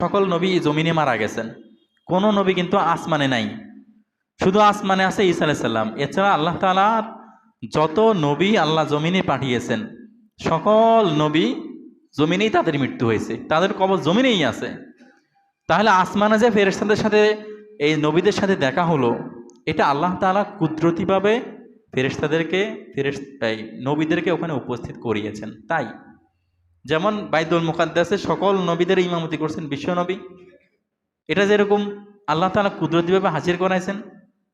সকল নবী জমিনে মারা গেছেন। কোনো নবী কিন্তু আসমানে নাই। শুধু আসমানে আছে ঈসা আলাইসাল্লাম এছাড়া আল্লাহ তালার যত নবী আল্লাহ জমিনে পাঠিয়েছেন, সকল নবী জমিনেই তাদের মৃত্যু হয়েছে। তাদের কবর জমিনেই আছে। তাহলে আসমানে যে ফেরেস্তাদের সাথে, এই নবীদের সাথে দেখা হলো, এটা আল্লাহ তাআলা কুদরতিভাবে ফেরেস্তাদেরকে ফেরেস নবীদেরকে ওখানে উপস্থিত করিয়েছেন। তাই যেমন বাইদুল মুকাদ্দাসে সকল নবীদের ইমামতি করছেন, বিশ্ব নবী। এটা যেরকম আল্লাহ তাআলা কুদরতিভাবে হাজির করাইছেন,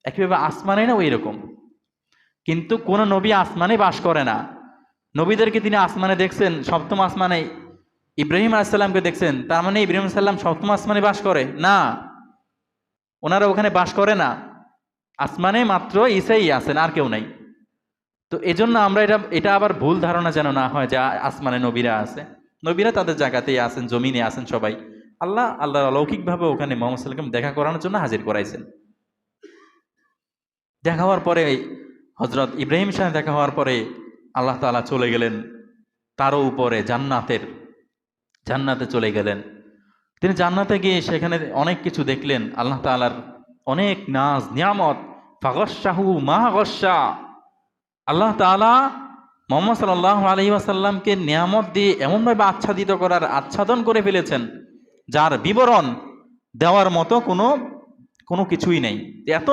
একইভাবে আসমানে না ওই রকম কিন্তু কোনো নবী আসমানে বাস করে না। নবীদেরকে তিনি আসমানে দেখছেন, সপ্তম আসমানে ইব্রাহিম আলাইসাল্লামকে দেখছেন, তার মানে ইব্রাহিম সাল্লাম সপ্তম আসমানে বাস করে। না, ওনারা ওখানে বাস করে না। আসমানে মাত্র ইসাই আছেন, আর কেউ নাই। তো এজন্য আমরা এটা এটা আবার ভুল ধারণা যেন না হয় যে আসমানে নবীরা আছে। নবীরা তাদের জায়গাতেই আছেন, জমিনে আছেন সবাই। আল্লাহ আল্লাহ অলৌকিকভাবে ওখানে মোহাম্মদ সাল্লাম দেখা করানোর জন্য হাজির করাইছেন। দেখা হওয়ার পরে হজরত ইব্রাহিম সাহেব দেখা হওয়ার পরে আল্লাহ তাআলা চলে গেলেন তারও উপরে, জান্নাতের, জান্নাতে চলে গেলেন। তিনি জান্নাতে গিয়ে সেখানে অনেক কিছু দেখলেন। আল্লাহ তাআলার অনেক নাজ, নিয়ামত ফাগসাহু মাহগসা আল্লাহ তালা মোহাম্মদ সাল্লাহ আলহি আসাল্লামকে নিয়ামত দিয়ে এমনভাবে আচ্ছাদিত করার আচ্ছাদন করে ফেলেছেন, যার বিবরণ দেওয়ার মতো কোনো কোনো কিছুই নেই। এত